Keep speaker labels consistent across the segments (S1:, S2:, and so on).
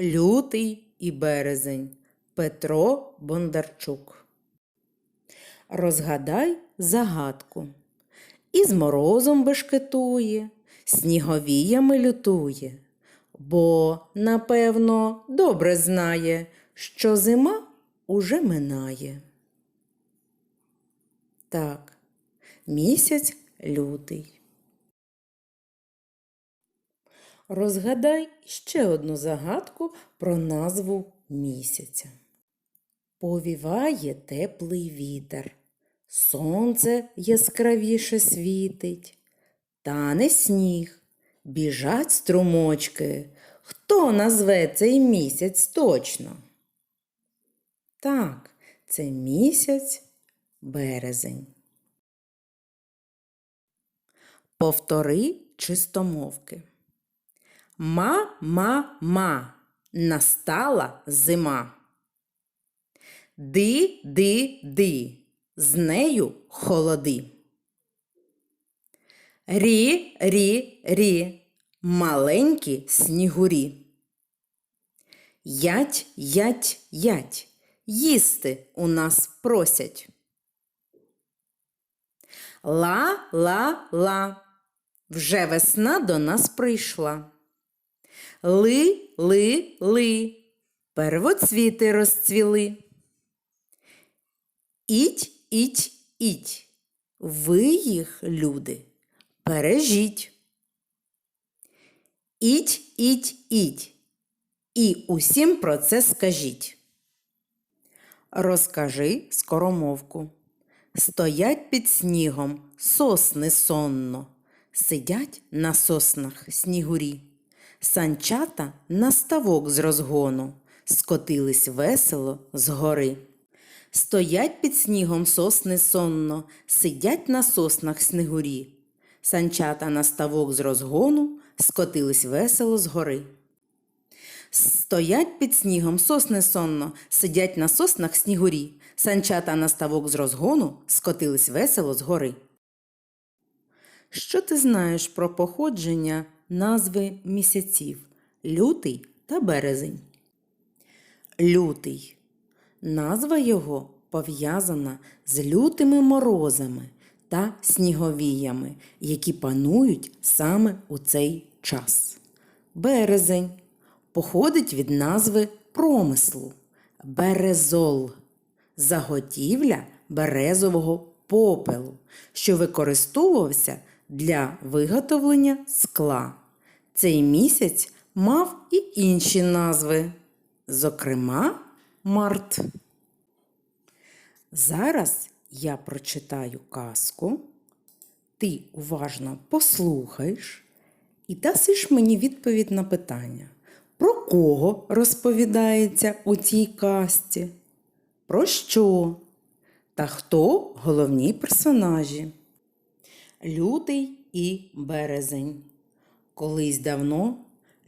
S1: Лютий і березень Петро Бондарчук. Розгадай загадку. Із морозом бешкетує, сніговіями лютує, бо, напевно, добре знає, що зима уже минає. Так, місяць лютий. Розгадай ще одну загадку про назву місяця. Повіває теплий вітер, сонце яскравіше світить, тане сніг, біжать струмочки. Хто назве цей місяць точно? Так, це місяць березень. Повтори чистомовки. Ма-ма-ма, настала зима. Ди-ди-ди, з нею холоди. Рі-рі-рі, маленькі снігурі. Ять, ять, ять, їсти у нас просять. Ла-ла-ла, вже весна до нас прийшла. Ли-ли-ли, первоцвіти розцвіли. Іть, іть, іть, ви їх, люди, бережіть. Іть, іть, іть, і усім про це скажіть. Розкажи скоромовку. Стоять під снігом сосни сонно, сидять на соснах снігурі. Санчата на ставок з розгону скотились весело з гори. Стоять під снігом сосни сонно, сидять на соснах снігурі. Санчата на ставок з розгону скотились весело з гори. Стоять під снігом сосни сонно, сидять на соснах снігурі. Санчата на ставок з розгону скотились весело з гори. Що ти знаєш про походження назви місяців лютий та березень? Лютий. Назва його пов'язана з лютими морозами та сніговіями, які панують саме у цей час. Березень походить від назви промислу березол, заготівля березового попелу, що використовувався для виготовлення скла. Цей місяць мав і інші назви, зокрема, март. Зараз я прочитаю казку, ти уважно послухаєш і дасиш мені відповідь на питання, про кого розповідається у цій казці, про що та хто головні персонажі. Лютий і березень. Колись давно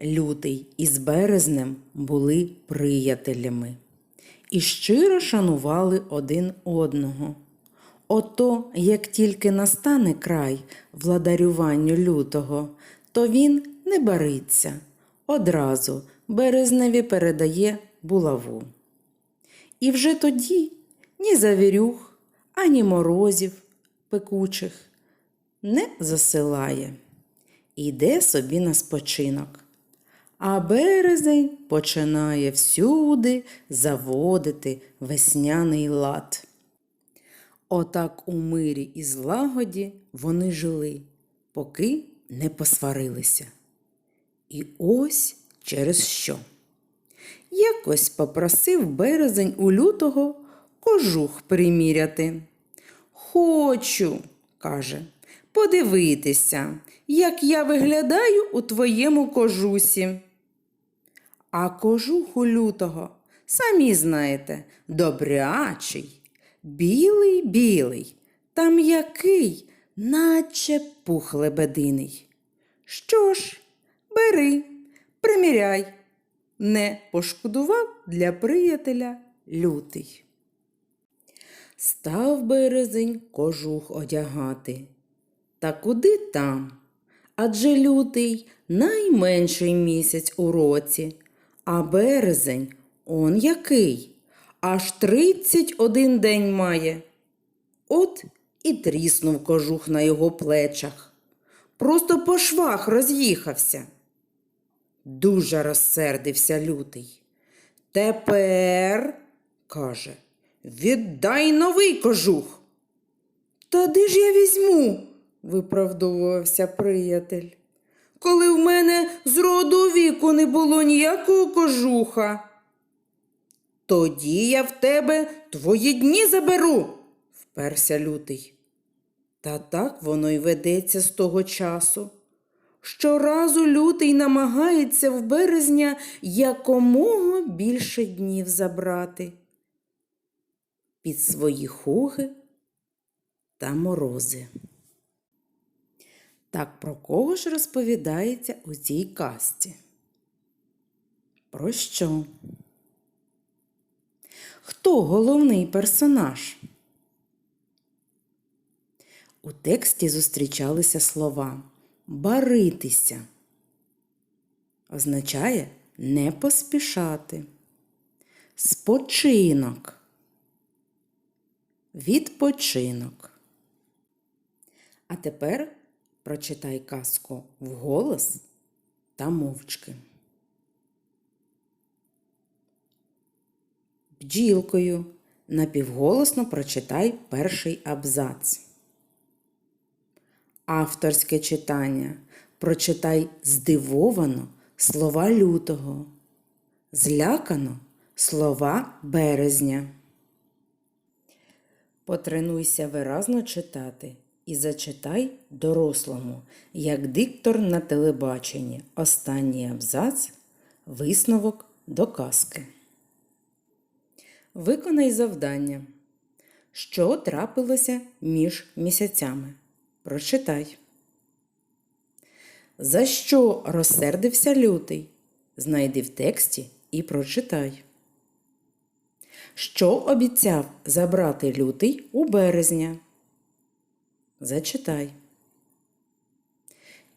S1: лютий із березнем були приятелями і щиро шанували один одного. Ото, як тільки настане край владарюванню лютого, то він не бариться, одразу березневі передає булаву. І вже тоді ні завірюх, ані морозів пекучих не засилає. Іде собі на спочинок. А березень починає всюди заводити весняний лад. Отак у мирі і злагоді вони жили, поки не посварилися. І ось через що. Якось попросив березень у лютого кожух приміряти. Хочу, каже, подивитися, як я виглядаю у твоєму кожусі. А кожух у лютого, самі знаєте, добрячий, білий білий, та м'який, наче пух лебединий. Що ж, бери, приміряй, не пошкодував для приятеля лютий. Став березень кожух одягати. Та куди там? Адже лютий найменший місяць у році, А березень он який? Аж 31 день має. От і тріснув кожух на його плечах. Просто по швах роз'їхався. Дуже розсердився лютий. Тепер, каже, віддай новий кожух. Та де ж я візьму? Виправдовувався приятель. Коли в мене з роду віку не було ніякого кожуха. Тоді я в тебе твої дні заберу, вперся лютий. Та так воно й ведеться з того часу. Щоразу лютий намагається в березня якомога більше днів забрати під свої хуги та морози. Так про кого ж розповідається у цій казці? Про що? Хто головний персонаж? У тексті зустрічалися слова баритися. Означає не поспішати. Спочинок. Відпочинок. А тепер прочитай казку вголос та мовчки. Бджілкою напівголосно прочитай перший абзац. Авторське читання прочитай здивовано слова лютого, злякано слова березня. Потренуйся виразно читати і зачитай дорослому, як диктор на телебаченні. Останній абзац висновок до казки. Виконай завдання. Що трапилося між місяцями? Прочитай. За що розсердився лютий? Знайди в тексті і прочитай. Що обіцяв забрати лютий у березня? Зачитай.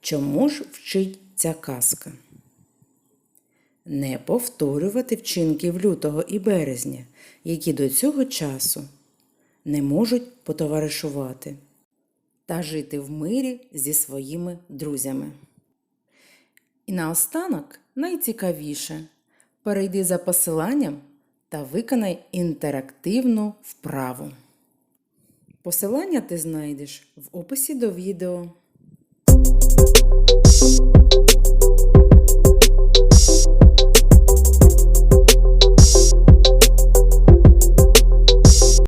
S1: Чому ж вчить ця казка? Не повторювати вчинків лютого і березня, які до цього часу не можуть потоваришувати та жити в мирі зі своїми друзями. І наостанок найцікавіше перейди за посиланням та виконай інтерактивну вправу. Посилання ти знайдеш в описі до відео.